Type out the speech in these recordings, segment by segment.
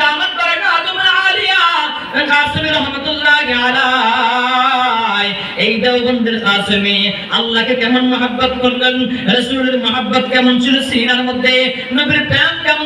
দামাত বারাকাতুম আলিয়া। কাসমি রহমাতুল্লাহ আলাই এই দেওবন্দের কাসমি আল্লাহকে কেমন মহাব্বত করলেন? রাসূলের মহাব্বত কেমন ছিল? সিনার মধ্যে নবীর প্রেম কেমন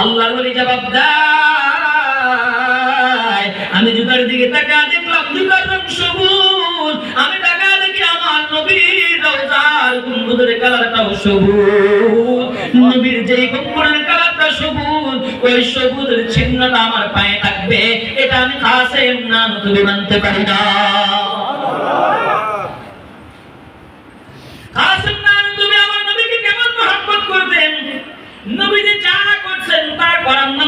আল্লাহর ওলি জবাব দেয়। আমি জুতার দিকে তাকা দেখলাম জুতার রং সবুজ। আমি তাকা দেখি আমার নবীর রওজার গুম্বুদের কালারটাও সবুজ। নবীর যেই গম্বুরের কালারটা সবুজ, ওই সবুজের চিহ্নটা আমার পায়ে থাকবে। এটা আমি কাসেম না তুমি মানতে পারি না কাসেম না তুমি আমার নবীকে কেমন মহব্বত করতেন নবী যে যা করছেন তা করার নাম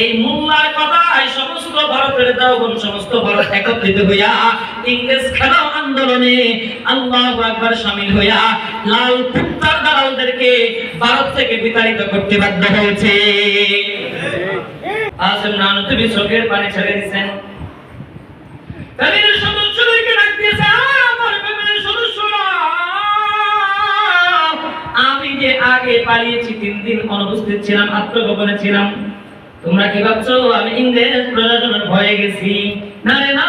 এই মোল্লার সমস্ত ভারতের দেওবন সমস্ত ভারত একত্রিত হইয়া ইংরেজ আন্দোলনে আল্লাহ শামিল হইয়া লাল দালালদেরকে ভারত থেকে বিতাড়িত করতে বাধ্য হয়েছে। তুমি চোখের পানি ছেড়ে দিচ্ছেন। আমি যে আগে পালিয়েছি, তিন দিন অনুপস্থিত ছিলাম, আত্মগোপনে ছিলাম। তোমরা কি ভাবছ? আমি ইংরেজ প্রশাসনের ভয়ে গেছি। না রে, না।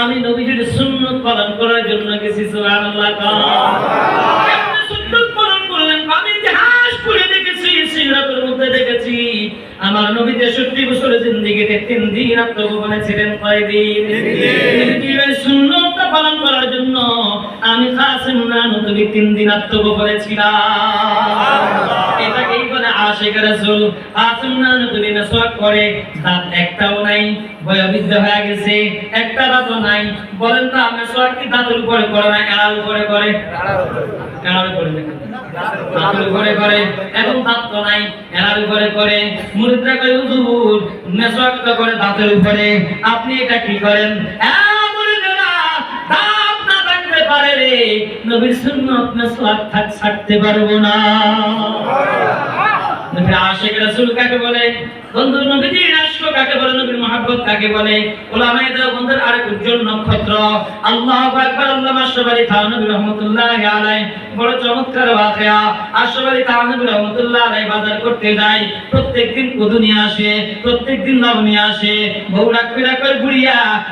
আমি নবীজির সুন্নত পালন করার জন্য গেছি, সুবহানাল্লাহ সুন্নত পালন করলেন, আমি ইতিহাস পড়ে দেখেছি মধ্যে দেখেছি। আমার নবী জিন্দিগিতে তিন দিন আত্মগোপনে ছিলেন কয়দিন পালন করার জন্য আমি না নবী তিন দিন আত্মগোপনে ছিলাম। আশিক রাসূল কাসিম না নবী মেসওয়াক করে দাঁত একটাও নাই বয়োবৃদ্ধ হয়ে গেছে, একটা দাঁতও নাই। বলেন তো মেসওয়াক কি দাঁতের উপরে করে না, এড়াল করে? করে। এড়াল করে। করে দাঁতের উপরে। আপনি এটা কি করেন? পারে রে। নবীর সুন্নত ছাড়তে পারব না। নবীর আশিক রাসূল কাকে বলে? বন্ধু রাষ্ট্র কাকে বলে? নবীর কাকে বলে? ওলামায়ে উজ্জ্বল নক্ষত্র। আল্লাহু আকবার, আল্লামা বড় চমৎকার বাজার করতে যায়। প্রত্যেকদিন কদু নিয়ে আসে প্রত্যেকদিন লাউ আসে। বউ করে, বুড়িয়া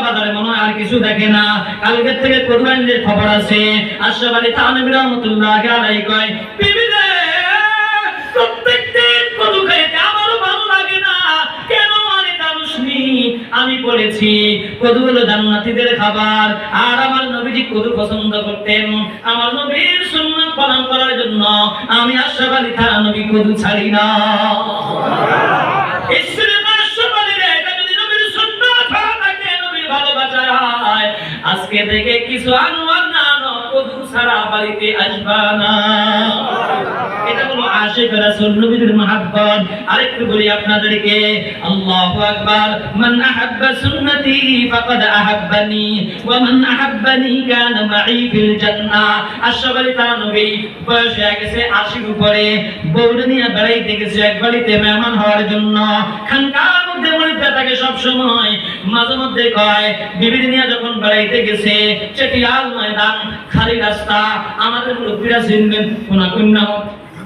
বাজারে মনে আর কিছু দেখে না। কালকের থেকে খবর আছে। আশরাফ আলী থানভী রাহমাতুল্লাহি কয়, বিবি আমি বলেছি, কদু হলো খাবার। আর আমার নবীজি কদু পছন্দ করতেন। আমার নবীর সুন্নাত পালন করার জন্য আমি নবী কদু ছাড়ি না। আজকে থেকে কিছু আনোয়ার না কদু ছাড়া বাড়িতে আসবা না। আশিক রাসূল নবীর মহব্বত। আরেকটু বলি আপনাদেরকে, আল্লাহু আকবার। আহাব্বা সুন্নতি ফাকাদ আহাব্বানি, ওয়া আহাব্বানি কানা মাই ফিল জান্নাহ আশরাফ আলী তানবী বয়স গেছে 80 উপরে, বউরে নিয়ে বেড়াইতে গেছে এক বাড়িতে মেহমান হওয়ার জন্য। মাঝে মধ্যে কয়, বিবির খালি রাস্তা, আমাদের মুরব্বীরা চিনবেন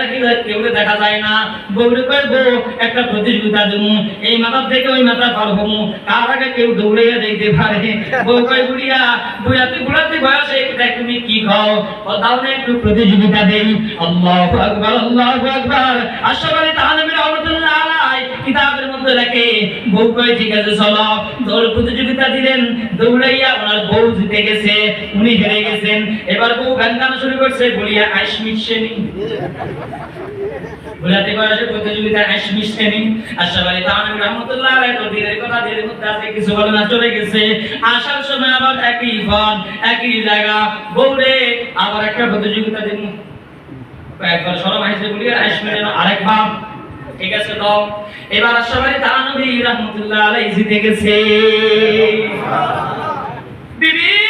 দেখি যায় না। প্রতিযোগিতা থেকে ওই মাথা কেউ দৌড়ে দিতে পারে। বউ কয়, বুড়িয়া বুড়িয়া, তুই বুড়াতে বয়সে দেখ তুমি কি খাও ও না একটু প্রতিযোগিতা দেই। মধ্যে বউ কয়, ঠিক আছে, চলো। দৌড় প্রতিযোগিতা দিলেন, দৌড়াইয়া ওনার বউ জিতে গেছে, উনি হেরে গেছেন। এবার বউ গান গান শুরু করছে, বলিয়া, আইস মিশছেনি বুলাতে বয়সে আইস মিশছেনি আশরাফ আলী তানভী রহমাতুল্লাহ আলাই দিনের কথা দিনের মধ্যে আছে কিছু বলে না চলে গেছে। আসার সময় আবার একই ফোন একই জায়গা বউরে আবার একটা প্রতিযোগিতা দিন একবার সরম আইসে বলি আইস মিলেন আরেকবার ঠিক আছে তো? এবার তারা নবী রহমতুল্লাহ আলাই জিতে গেছে। বিবি!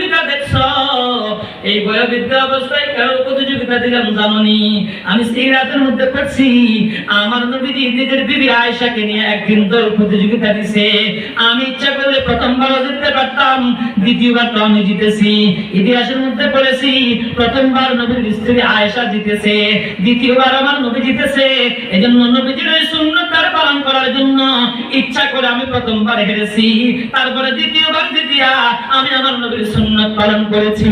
এই বয়োবৃদ্ধ অবস্থায় কারও প্রতিযোগিতা দিলাম, জাননি। আমি সেই রাতের মধ্যে পড়ছি আমার নবীজি নিজের বিবি আয়েশাকে নিয়ে একদিন দল প্রতিযোগিতা দিছে। আমি ইচ্ছা করলে প্রথমবার জিততে পারতাম, দ্বিতীয়বার তো আমি জিতেছি। ইতিহাসের মধ্যে পড়েছি, প্রথমবার নবীর স্ত্রী আয়েশা জিতেছে, দ্বিতীয়বার আমার নবী জিতেছে। এজন্য নবীজির ওই সুন্নতটা পালন করার জন্য ইচ্ছা করে আমি প্রথমবার হেরেছি। তারপরে দ্বিতীয়বার দ্বিতীয়া আমি আমার নবীর সুন্নত পালন করেছি।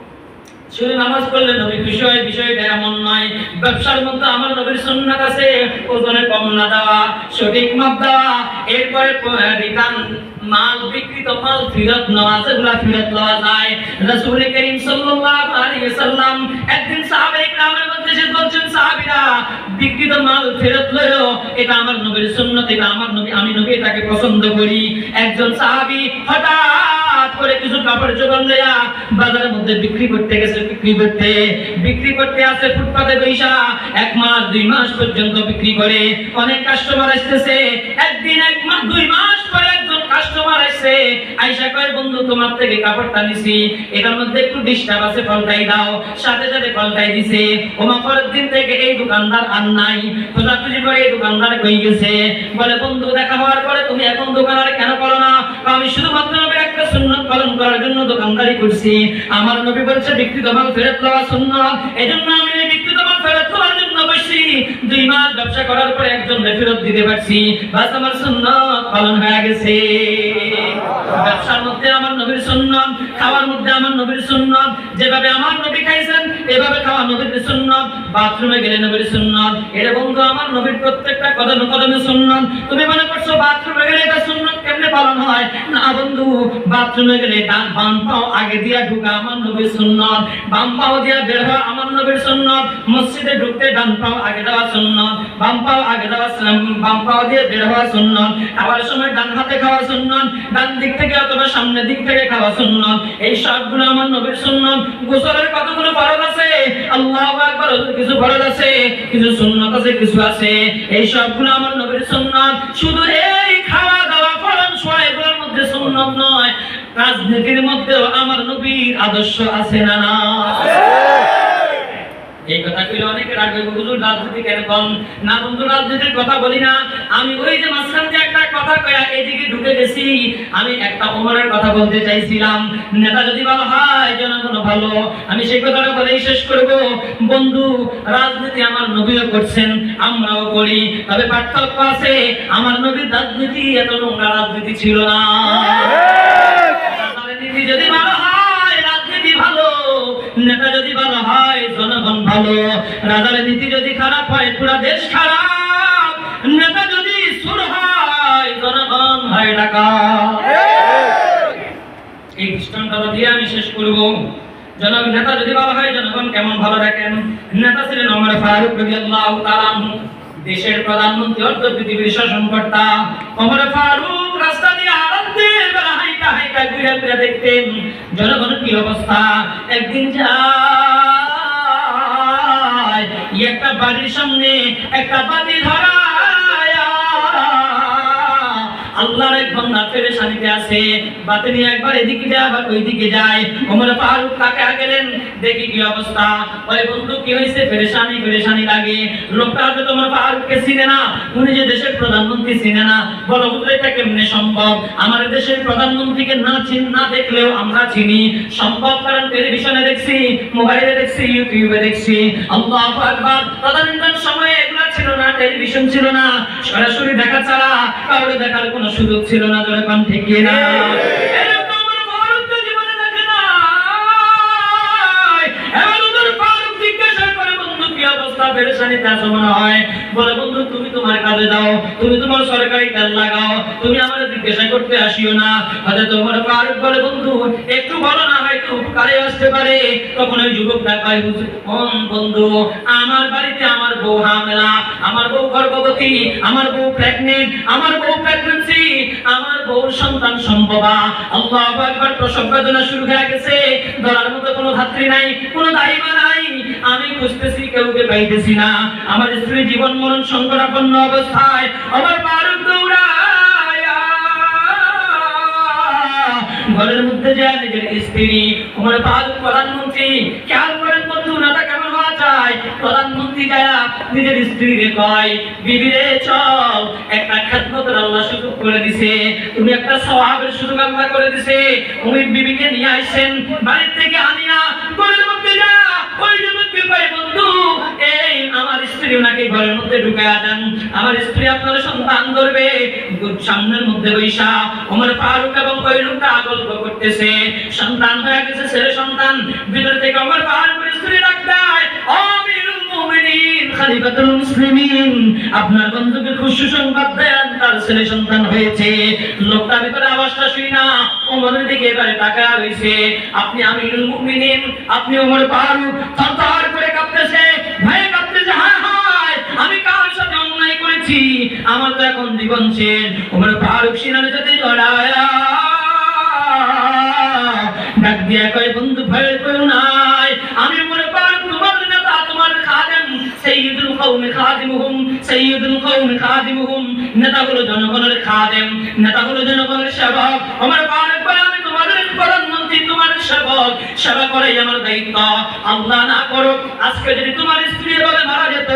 শুধু নামাজ পড়লে নবী খুশি বিষয় বিষয়টা এমন নয়। ব্যবসার মধ্যে আমার নবীর সুন্নাত আছে, ওজনে কম না দেওয়া, সঠিক মাপ দেওয়া। এরপরে রিটার্ন মাল বিকৃত মাল ফেরত নেওয়া, যেগুলা ফেরত নেওয়া যায়। রাসূল করিম সাল্লাল্লাহু আলাইহি ওয়াসাল্লাম একদিন সাহাবায়ে কিরামের মধ্যে যে বলছেন, সাহাবীরা বিকৃত মাল ফেরত লয়ো এটা আমার নবীর সুন্নাত, এটা আমার নবী, আমি নবী এটাকে পছন্দ করি। একজন সাহাবী হঠাৎ করে কিছু কাপড় জোগান লইয়া বাজারের মধ্যে বিক্রি করতে গেছে, বিক্রি করতে। বিক্রি করতে আসে ফুটপাতে বৈশা, এক মাস, দুই মাস পর্যন্ত বিক্রি করে। অনেক কাস্টমার আসতেছে, একদিন, এক মাস, দুই মাস পরে কাস্টমার আসছে। আইসা কয়, বন্ধু, তোমার থেকে কাপড়টা নিছি। এটার মধ্যে একটু ডিস্টার্ব আছে, পাল্টাই দাও। সাথে সাথে দিছে। ওমা পরের দিন থেকে এই দোকানদার আর নাই। খোঁজাখুঁজি করে এই দোকানদার কই গেছে? বলে, বন্ধু, দেখা হওয়ার পরে তুমি এখন দোকান আর কেন করো না? আমি শুধুমাত্র নবীর একটা সুন্নত পালন করার জন্য দোকানদারি করছি। আমার নবী বলছে বিকৃত মাল ফেরত লওয়া সুন্নত। এজন্য আমি বিকৃত মাল ফেরত লওয়ার জন্য বসছি। দুই মাস ব্যবসা করার পরে একজন ফেরত দিতে পারছি। বাস আমার সুন্নত পালন হয়ে গেছে। ব্যবসার মধ্যে আমার নবীর সুন্নত, খাওয়ার মধ্যে আমার নবীর সুন্নত। যেভাবে আমার নবী খাইছেন, এভাবে খাওয়া নবীর সুন্নত। বাথরুমে গেলে নবীর সুন্নত। এটা বন্ধু, আমার নবীর প্রত্যেকটা কদমে কদমে সুন্নত। তুমি মনে করছ বাথরুমে গেলে এটা সুন্নত? কেমনে পালন হয়? না বন্ধু, বাথরুমে গেলে ডান বাম পাও আগে দিয়া ঢুকা আমার নবীর সুন্নত, বাম পাও দিয়া বের হওয়া আমার নবীর সুন্নত, মসজিদে ঢুকতে ডান পাও আগে দেওয়া সুন্নত, বাম পাও আগে দেওয়া বাম পাও দিয়ে বের হওয়া সুন্নত খাওয়ার সময় ডান হাতে খাওয়া সুন্নত, ডান দিক থেকে অথবা সামনের দিক থেকে খাওয়া সুন্নত। এই সবগুলো আমার নবীর সুন্নত। গোসলের কতগুলো ফরজ আছে? আল্লাহু আকবার কিছু ফরজ আছে, কিছু সুন্নত আছে, কিছু আছে। এই সবগুলো আমার নবীর সুন্নত। শুধু এই সুন্নত নয়। রাজনীতির মধ্যেও আমার নবীর আদর্শ আছে না না? এই কথা কইলে অনেকে রাখবে হুজুর রাজনীতি না বন্ধু, রাজনীতির কথা বলি না। আমি ওই যে মাঝখান একটা কথা কয়া ঢুকে গেছি। আমি একটা ওমরের কথা বলতে চাইছিলাম। নেতা যদি ভালো হয়, জনগণ ভালো। আমি সেই কথাটা বলেই শেষ করব। বন্ধু, রাজনীতি আমার নবীও করছেন, আমরাও করি। তবে পার্থক্য আছে, আমার নবীর রাজনীতি, এত নোংরা রাজনীতি ছিল না রাজনীতি যদি ভালো হয় রাজনীতি ভালো নেতা যদি ভালো হয় জনগণ ভালো। রাজার নীতি যদি খারাপ হয়, পুরা দেশ খারাপ। নেতা যদি সুর হয়, জনগণ হয় ডাকা এই দৃষ্টান্ত দিয়ে আমি শেষ করব। নেতা যদি ভালো হয়, জনগণ কেমন ভালো রাখেন নেতা ছিলেন ওমর ফারুক রাদিয়াল্লাহু তাআলা দেশের প্রধানমন্ত্রী অর্ধ পৃথিবীর শাসনকর্তা। ওমর ফারুক রাস্তা দিয়ে আনন্দে বেলা হাইটা ঘুরে দেখতেন। জনগণের কি অবস্থা? একদিন যায় একটা বাড়ির সামনে একটা বাতি ধরা আল্লাহর এক বান্দা পেরেশানিতে আছে। বাতি নিয়ে একবার এদিকে যায়, আবার ওইদিকে যায়। ওমর ফারুক তাকে গেলেন দেখি কি অবস্থা। ওই বন্ধু, কি হয়েছে? পেরেশানি পেরেশানি লাগে। লোকটা হয়তো তোমার ফারুককে চিনে না। উনি যে দেশের প্রধানমন্ত্রী চিনে না। বলো হুজুর এটা কেমনে সম্ভব? আমাদের দেশের প্রধানমন্ত্রীকে না চিন, না দেখলেও আমরা চিনি। সম্ভব কারণ টেলিভিশনে দেখছি মোবাইলে দেখছি ইউটিউবে দেখছি। আল্লাহু আকবার। তদানীন্তন সময়ে এগুলো ছিল না। টেলিভিশন ছিল না, সরাসরি দেখা ছাড়া কাউকে দেখার কোনো সুযোগ ছিল না, জনগণ ঠিক না মনে হয়। বলে, বন্ধু তুমি তোমার কাজে তুমি তোমার সরকারি তেল লাগাও তুমি আমার জিজ্ঞাসা করতে আসিও না। তোমার বলে বন্ধু একটু না উপকারে আসতে পারে। তখন ওই যুবকটা কয় বন্ধু আমার বাড়িতে আমার বউ হামেলা আমার বউ গর্ভবতী আমার বউ প্রেগনেন্ট আমার বউ প্রেগন্যান্সি আমার বউর সন্তান সম্ভবা। আল্লাহু আকবার প্রসব বেদনা শুরু হয়ে গেছে। ধরার মতো কোনো ধাত্রী নাই কোনো দায়িমা নাই। আমি খুঁজতেছি কাউকে পাইতেছি না। আমার স্ত্রী জীবন মরণ সংকটাপন্ন অবস্থায় আমার ঘরের মধ্যে যায় নিজের স্ত্রী। আমার প্রধানমন্ত্রী। খেয়াল করেন বন্ধু কেমন হওয়া প্রধানমন্ত্রী যারা নিজের স্ত্রীরে কয় বিবিরে চল। একটা আল্লাহ সুযোগ করে দিছে। তুমি একটা সওয়াবের সুযোগ আল্লাহ করে দিছে। তুমি বিবিকে নিয়ে আসছেন বাড়ির থেকে আনিয়া ঘরের মধ্যে যা, ওই যুবককে ঘরের মধ্যে ঢুকায়া দেন। আমার স্ত্রী আপনার সন্তান ধরবে। সামনের মধ্যে বৈশা ওমর ফারুক এবং ওই করতেছে। সন্তান হয়ে গেছে, ছেলে সন্তান। ভিতর থেকে ওমর ফারুকের স্ত্রী ডাক দেয় মুসলিমিন আপনি আমিরুল মুমিনিন করে কাঁপতেছে। ভয়ে কাঁপতেছে আমি কার সাথে অন্যায় করেছি? আমার তো এখন জীবন শেষ। ওমর ফারুক সিনার সাথে জড়ায়া ডাক দিয়া কয় খাদিমুহুম, সাইয়্যিদুল কওম খাদিমুহুম। নেতা হলো জনগণের খাদেম, নেতা হলো জনগণের সেবক। আমার পার করে সেবক সেবা করাই আমার দায়িত্ব। আল্লাহ না করো আজকে যদি তোমার স্ত্রী বলে মারা যেত,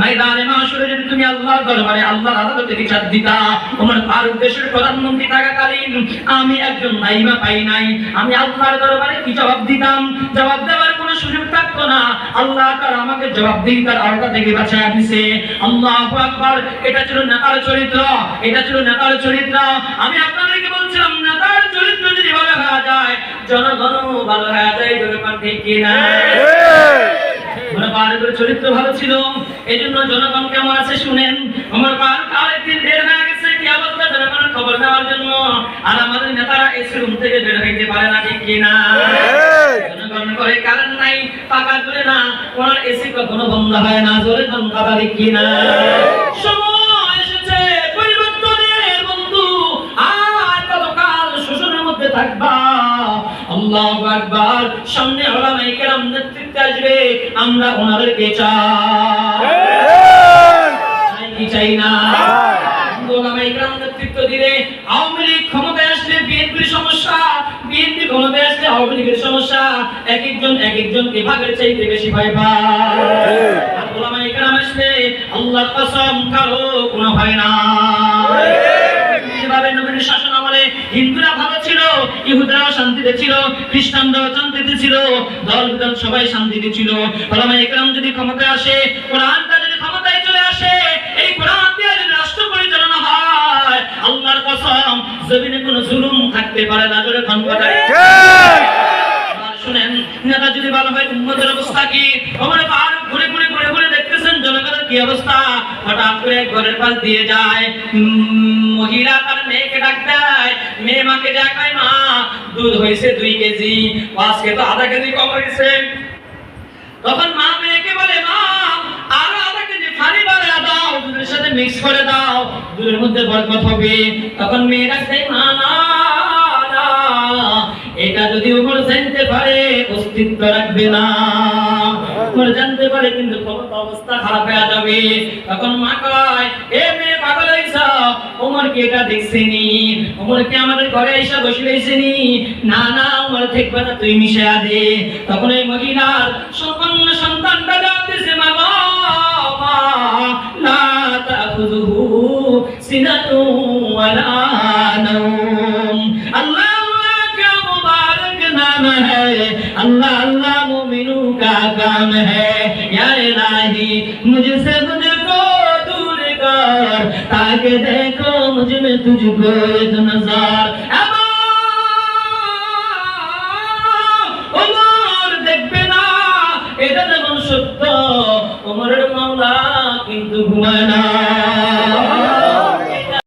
ময়দানে মাসুরে যদি তুমি আল্লাহর দরবারে আল্লাহর আদালতে বিচার দিতা, তোমার ভারত দেশের প্রধানমন্ত্রী থাকাকালীন আমি একজন নাইমা পাই নাই। আমি আল্লাহর দরবারে কি জবাব দিতাম? জবাব দেওয়ার কোনো সুযোগ থাকতো না। আল্লাহ তার আমাকে জবাব দিই তার আওতা থেকে বাঁচায় দিছে। আল্লাহু আকবার, এটা ছিল নেতার চরিত্র, এটা ছিল নেতার চরিত্র। আমি আপনাদেরকে বলছিলাম, নেতার চরিত্র যদি ভালো হয়ে যায় জনগণও ভালো হয়ে যায় জনগণ ঠিক কিনা? মানে চরিত্র ভালো ছিল? এই জন্য জনগণ কেমন আছে শুনেন? আমার বারক আরেকদিন বের হয়ে গেছে কি অবস্থা? জনগণের খবর নেওয়ার জন্য। আর আমাদের নেতারা এসে রুম থেকে বের হইতে পারে না ঠিক কিনা? জনগণ করে কারণ নাই টাকা করে না। ওনার এসি কখনো বন্ধ হয় না জোরে কথা ঠিক কিনা? সময় এসেছে পরিবর্তনের বন্ধু আর কতকাল শোষণের মধ্যে থাকবা আল্লাহু আকবার। সামনে ওলামায়ে কেরাম নেতৃত্বে আসবে। আমরা ওনাদেরকে চাই। চাই কি চাই না? ওলামায়ে কেরাম নেতৃত্ব দিলে আওয়ামী লীগ ক্ষমতায় আসলে বিএনপির সমস্যা বিএনপি ক্ষমতায় আসলে আওয়ামী লীগের সমস্যা। এক একজন এক একজন বিভাগের চাইতে বেশি ভয় পায়। আর ওলামায়ে কেরাম আসলে আল্লাহর কসম কারও কোনো ভয় যেভাবে নবীর শাসন আমলে হিন্দুরা ভালো ছিল শান্তিতে ছিল খ্রিস্টানরাও শান্তিতে ছিল দল বিদল সবাই শান্তিতে ছিল। ওলামা একরাম যদি ক্ষমতায় আসে কোরআনটা যদি ক্ষমতায় চলে আসে এই কোরআন দিয়ে যদি রাষ্ট্র পরিচালনা হয় আল্লাহর কসম জমিনে কোনো জুলুম থাকতে পারে না জোরে ক্ষমতা আর শুনেন নেতা যদি ভালো হয় উন্মতের অবস্থা কি? ওখানে পাহাড় ঘুরে ঘুরে কি অবস্থা? হঠাৎ করে ঘরের পাশ দিয়ে যায়। মহিলা তার মেয়েকে ডাক দেয়। মেয়ে মাকে কয় মা দুধ হয়েছে দুই কেজি আজকে তো আধা কেজি কম হয়েছে। তখন মা মেয়েকে বলে মা আরও আধা কেজি দাও দুধের সাথে মিক্স করে দাও দুধের মধ্যে বরকত হবে। তখন মেয়েরা সেই মা না, এটা যদি উপর জানতে পারে অস্তিত্ব রাখবে না। উপর জানতে পারে, কিন্তু অবস্থা খারাপ হয়ে যাবে। তখন মা কয়, এ মেয়ে পাগল হইছা, ওমর কি এটা দেখছেনি? ওমর কি আমাদের ঘরে এসে বসে রয়েছেনি? না না, ওমর, দেখবে না, তুই মিশায়া দে। তখন এই মহিলার সম্পন্ন সন্তানটা জানতেছে, মা মা, লা তাখুযুহু সিনাতু ওয়ালা নাওম। मुबारक नाम है अल्लाह अल्लाह मोमिनों का काम है या इलाही मुझसे मुझको दूर कर ताकि देखो मुझ में तुझको एक नजर ওমর দেখবে না এটা যেমন সত্য ওমরের মাওলা কিন্তু ঘুমায় না